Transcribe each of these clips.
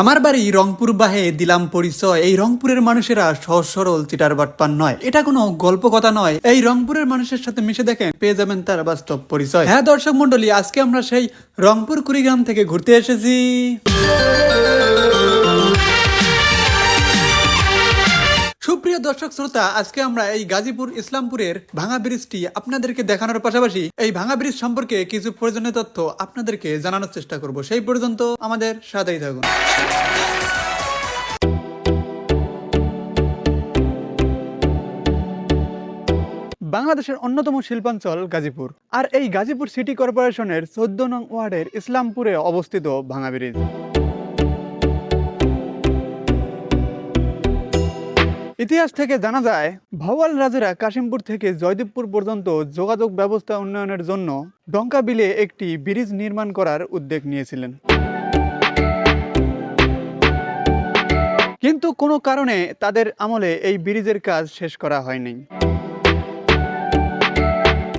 আমার বাড়ি রংপুর বাহে দিলাম পরিচয়। এই রংপুরের মানুষেরা সহজ সরল চিটার বাটপান নয়। এটা কোনো গল্প কথা নয়। এই রংপুরের মানুষের সাথে মিশে দেখেন, পেয়ে যাবেন তার বাস্তব পরিচয়। হ্যাঁ দর্শক মন্ডলী আজকে আমরা সেই রংপুর কুড়িগ্রাম থেকে ঘুরতে এসেছি। দর্শক শ্রোতা, আজকে আমরা এই গাজীপুর ইসলামপুরের ভাঙা ব্রিজটি আপনাদেরকে দেখানোর পাশাপাশি এই ভাঙা ব্রিজ সম্পর্কে কিছু প্রয়োজনীয় তথ্য আপনাদেরকে জানানোর চেষ্টা করব। সেই পর্যন্ত আমাদের সাথেই থাকুন। বাংলাদেশের অন্যতম শিল্পাঞ্চল গাজীপুর। আর এই গাজীপুর সিটি কর্পোরেশনের চোদ্দ নং ওয়ার্ডের ইসলামপুরে অবস্থিত ভাঙা ব্রিজ। ইতিহাস থেকে জানা যায়, ভাওয়াল রাজারা কাশিমপুর থেকে জয়দেবপুর পর্যন্ত যোগাযোগ ব্যবস্থা উন্নয়নের জন্য ডঙ্কা বিলে একটি ব্রিজ নির্মাণ করার উদ্যোগ নিয়েছিলেন। কিন্তু কোনো কারণে তাদের আমলে এই ব্রিজের কাজ শেষ করা হয়নি।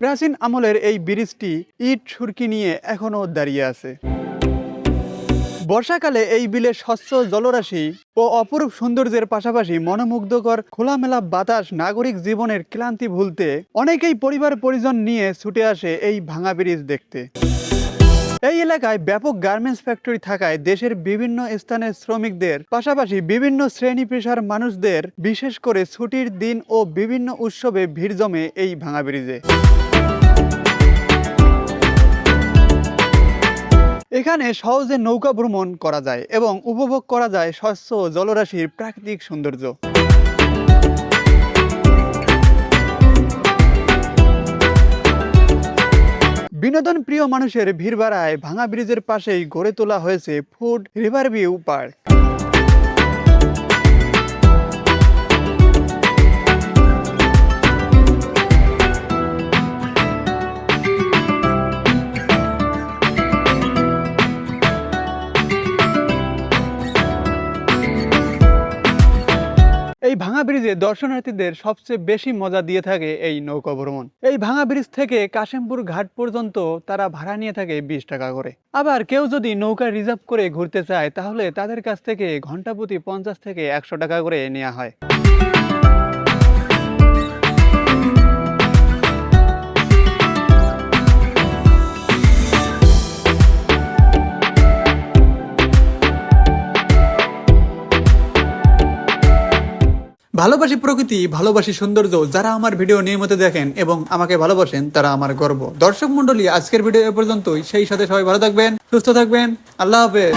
প্রাচীন আমলের এই ব্রিজটি ইট, সুরকি নিয়ে এখনও দাঁড়িয়ে আছে। বর্ষাকালে এই বিলে স্বচ্ছ জলরাশি ও অপরূপ সৌন্দর্যের পাশাপাশি মনোমুগ্ধকর খোলামেলা বাতাস নাগরিক জীবনের ক্লান্তি ভুলতে অনেকেই পরিবার পরিজন নিয়ে ছুটে আসে এই ভাঙা ব্রিজ দেখতে। এই এলাকায় ব্যাপক গার্মেন্টস ফ্যাক্টরি থাকায় দেশের বিভিন্ন স্থানের শ্রমিকদের, পাশাপাশি বিভিন্ন শ্রেণি পেশার মানুষদের বিশেষ করে ছুটির দিন ও বিভিন্ন উৎসবে ভিড় জমে এই ভাঙা ব্রিজে। এখানে সহজে নৌকা ভ্রমণ করা যায় এবং উপভোগ করা যায় স্বচ্ছ জলরাশির প্রাকৃতিক সৌন্দর্য। বিনোদন প্রিয় মানুষের ভিড় বাড়ায় ভাঙা ব্রিজের পাশেই গড়ে তোলা হয়েছে ফুড রিভার ভিউ পার্ক। এই ভাঙা ব্রিজে দর্শনার্থীদের সবচেয়ে বেশি মজা দিয়ে থাকে এই নৌকা ভ্রমণ। এই ভাঙা ব্রিজ থেকে কাশিমপুর ঘাট পর্যন্ত তারা ভাড়া নিয়ে থাকে বিশ টাকা করে। আবার কেউ যদি নৌকা রিজার্ভ করে ঘুরতে চায়, তাহলে তাদের কাছ থেকে ঘণ্টা প্রতি পঞ্চাশ থেকে একশো টাকা করে নেওয়া হয়। ভালোবাসি প্রকৃতি, ভালোবাসি সৌন্দর্য, যারা আমার ভিডিও নিয়মিত দেখেন এবং আমাকে ভালোবাসেন, তারা আমার গর্ব। দর্শক মন্ডলী আজকের ভিডিও এ পর্যন্তই। সেই সাথে সবাই ভালো থাকবেন, সুস্থ থাকবেন। আল্লাহ হাফেজ।